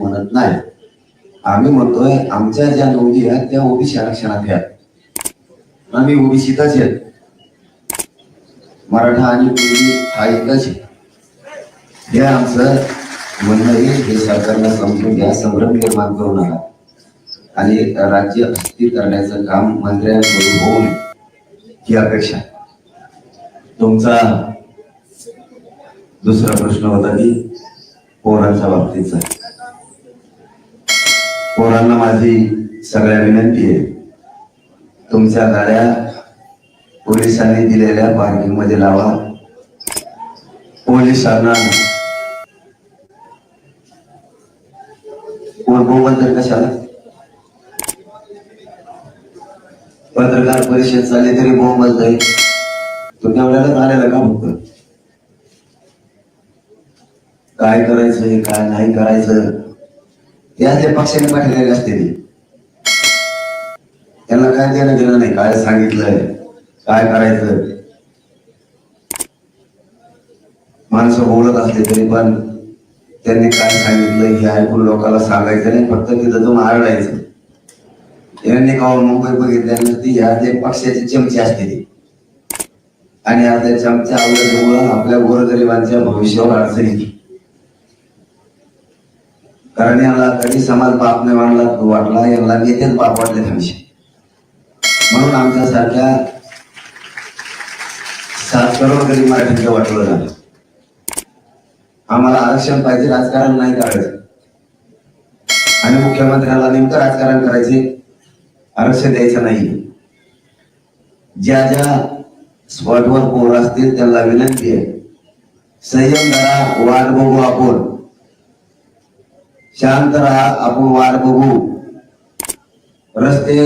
म्हणत नाही. आम्ही म्हणतोय आमच्या ज्या नोंदी आहेत त्या ओबीसी आरक्षणात घ्या आम्ही ओबीसीतच आहेत मराठा आणि कुणबी हा एकच आहे. हे आमचं म्हणणं आहे हे सरकारला समजून घ्या संभ्रम निर्माण करू नका. आणि राज्य अस्थिर करण्याचं काम मंत्र्यांकडून होऊ नये. ही अपेक्षा तुमचा दुसरा प्रश्न होता की पोरांच्या बाबतीचा पोरांना माझी सगळ्या विनंती आहे. तुमच्या गाड्या पोलिसांनी दिलेल्या पार्किंगमध्ये लावा. पोलिसांना कोण कशाला? पत्रकार परिषद चालली तरी बोंबलत आहे तो तेवढ्यालाच आलेला का फक्त? काय करायचं काय नाही करायचं? या त्या पक्षाने पाठवलेले असते त्यांना काय देणं देणं नाही काय सांगितलंय काय करायचं माणसं बोलत असले तरी पण त्यांनी काय सांगितलं हे ऐकून लोकांना सांगायचं नाही फक्त तिथं जाऊन आरडायचं. यांनी का मुंबई बघितल्यानंतर ती ह्या ते पक्षाची चमचे असते ती. आणि या त्या चमच्या आवडल्यामुळं आपल्या गोरगरिबांच्या भविष्यावर अडचणी. कारण याला कधी समाज बाप नाही वाटला वाटला यांना नेतेच बाप वाटले हमेशा. म्हणून आमच्यासारख्या सात करोड गरीब मराठीचं वाटलं झालं. आम्हाला आरक्षण पाहिजे राजकारण नाही करायचं. आणि मुख्यमंत्र्याला नेमकं राजकारण करायचे आरक्षण द्यायचं नाही. ज्या ज्या स्पॉटवर पोर असतील त्यांना विनंती आहे संयम धरा वाट बघू आपण. शांत राहा आपण वाट बघू रस्ते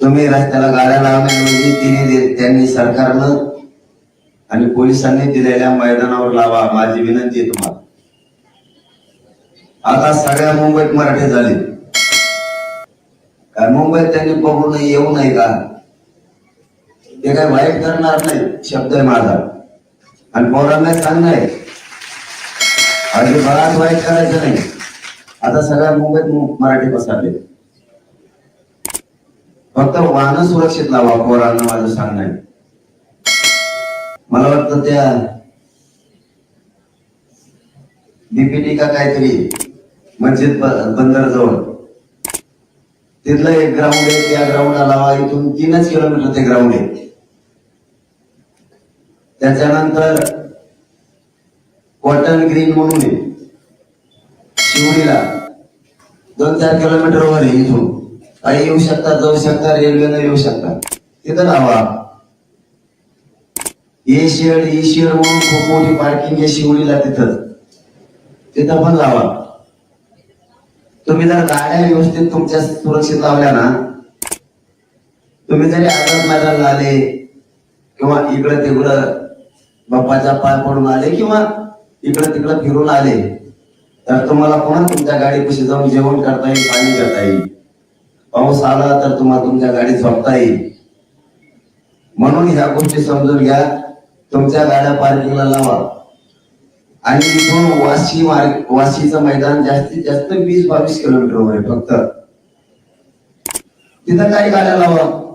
तुम्ही रस्त्याला गाड्या लावण्याऐवजी तिने त्यांनी सरकारनं आणि पोलिसांनी दिलेल्या मैदानावर लावा माझी विनंती आहे तुम्हाला. आता सगळ्या मुंबईत मराठी झाले. काय मुंबईत त्यांनी पकडून येऊ नये का? ते काय वाईट करणार नाही शब्द आहे माझा. आणि पोरांना सांगणार आहे अजिबात वाईट करायचं नाही. आता सगळ्या मुंबईत मराठी पसरले. फक्त वाहन सुरक्षित लावा पोरांना माझं सांगणं. आहे मला वाटतं त्या बीपीटी का काहीतरी मस्जिद बंदर जवळ तिथलं एक ग्राउंड आहे त्या ग्राउंडला लावा इथून तीनच किलोमीटर ते ग्राउंड आहे. त्याच्यानंतर कॉटन ग्रीन म्हणून आहे. शिवडीला दोन चार किलोमीटर वर आहे इथून. काही येऊ शकतात जाऊ शकतात रेल्वेनं येऊ शकतात. तिथं लावा ए शेड ई शेड म्हणून खूप मोठी पार्किंग आहे शिवडीला तिथं. तिथं पण लावा तुम्ही जर गाड्या व्यवस्थित तुमच्या सुरक्षित लावल्या ना तुम्ही जरी आझाद मैदानला आले किंवा इकडं तिकडं बाप्पाच्या पाय पडून आले किंवा इकडं तिकडं फिरून आले तर तुम्हाला पुन्हा तुमच्या गाडीपाशी जाऊन जेवण करता येईल पाणी करता येईल. पाऊस आला तर तुम्हाला तुमच्या गाडीत झोपता येईल. म्हणून ह्या गोष्टी समजून घ्या तुमच्या गाड्या पार्किंगला लावा. आणि इथून वाशी मार्ग वाशीचं मैदान जास्तीत जास्त वीस बावीस किलोमीटरवर आहे फक्त. तिथं काही गाड्या लावा.